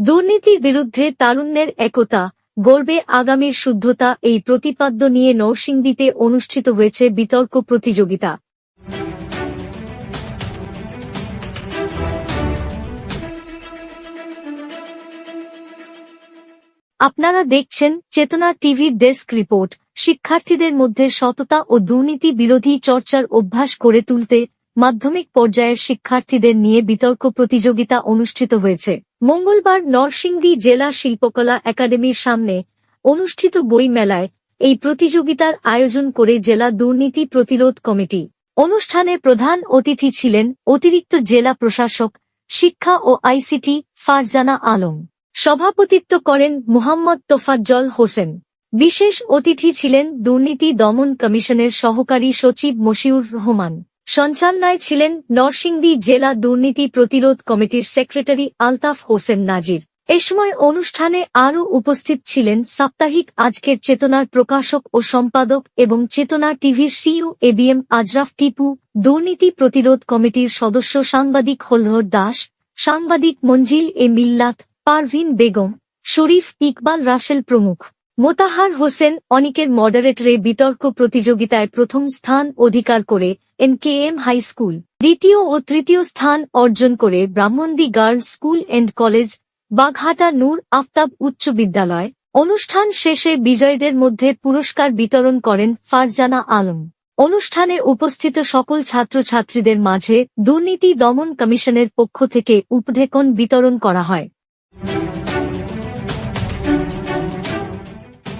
দুর্নীতির বিরুদ্ধে তারুণ্যের একতা, গর্বে আগামীর শুদ্ধতা এই প্রতিপাদ্য নিয়ে নরসিংদীতে অনুষ্ঠিত হয়েছে বিতর্ক প্রতিযোগিতা। আপনারা দেখছেন চেতনা টিভির ডেস্ক রিপোর্ট। শিক্ষার্থীদের মধ্যে সততা ও দুর্নীতি বিরোধী চর্চার অভ্যাস করে তুলতে মাধ্যমিক পর্যায়ের শিক্ষার্থীদের নিয়ে বিতর্ক প্রতিযোগিতা অনুষ্ঠিত হয়েছে। মঙ্গলবার নরসিংদী জেলা শিল্পকলা একাডেমির সামনে অনুষ্ঠিত বই মেলায় এই প্রতিযোগিতার আয়োজন করে জেলা দুর্নীতি প্রতিরোধ কমিটি। অনুষ্ঠানে প্রধান অতিথি ছিলেন অতিরিক্ত জেলা প্রশাসক, শিক্ষা ও আইসিটি ফারজানা আলম। সভাপতিত্ব করেন মুহাম্মদ তোফাজ্জল হোসেন। বিশেষ অতিথি ছিলেন দুর্নীতি দমন কমিশনের সহকারী সচিব মশিউর রহমান। সঞ্চালনায় ছিলেন নরসিংদী জেলা দুর্নীতি প্রতিরোধ কমিটির সেক্রেটারি আলতাফ হোসেন নাজির। এ সময় অনুষ্ঠানে আরও উপস্থিত ছিলেন সাপ্তাহিক আজকের চেতনার প্রকাশক ও সম্পাদক এবং চেতনা টিভির সিইও এবিএম আজরাফ টিপু, দুর্নীতি প্রতিরোধ কমিটির সদস্য সাংবাদিক হলধর দাস, সাংবাদিক মঞ্জিল এ মিল্লাত, পারভিন বেগম, শরীফ ইকবাল রাসেল প্রমুখ। মোতাহার হোসেন অনিকের মডারেটরে বিতর্ক প্রতিযোগিতায় প্রথম স্থান অধিকার করে N K M high school, দ্বিতীয় ও তৃতীয় স্থান অর্জন করে Brahmandi girls school and college Baghhata Noor Aftab উচ্চ বিদ্যালয়। অনুষ্ঠান শেষে বিজয়ীদের মধ্যে পুরস্কার বিতরণ করেন ফারজানা আলম। অনুষ্ঠানে উপস্থিত সকল ছাত্রছাত্রীদের মাঝে দুর্নীতি দমন কমিশনের পক্ষ থেকে উপঢেকন বিতরণ করা হয়।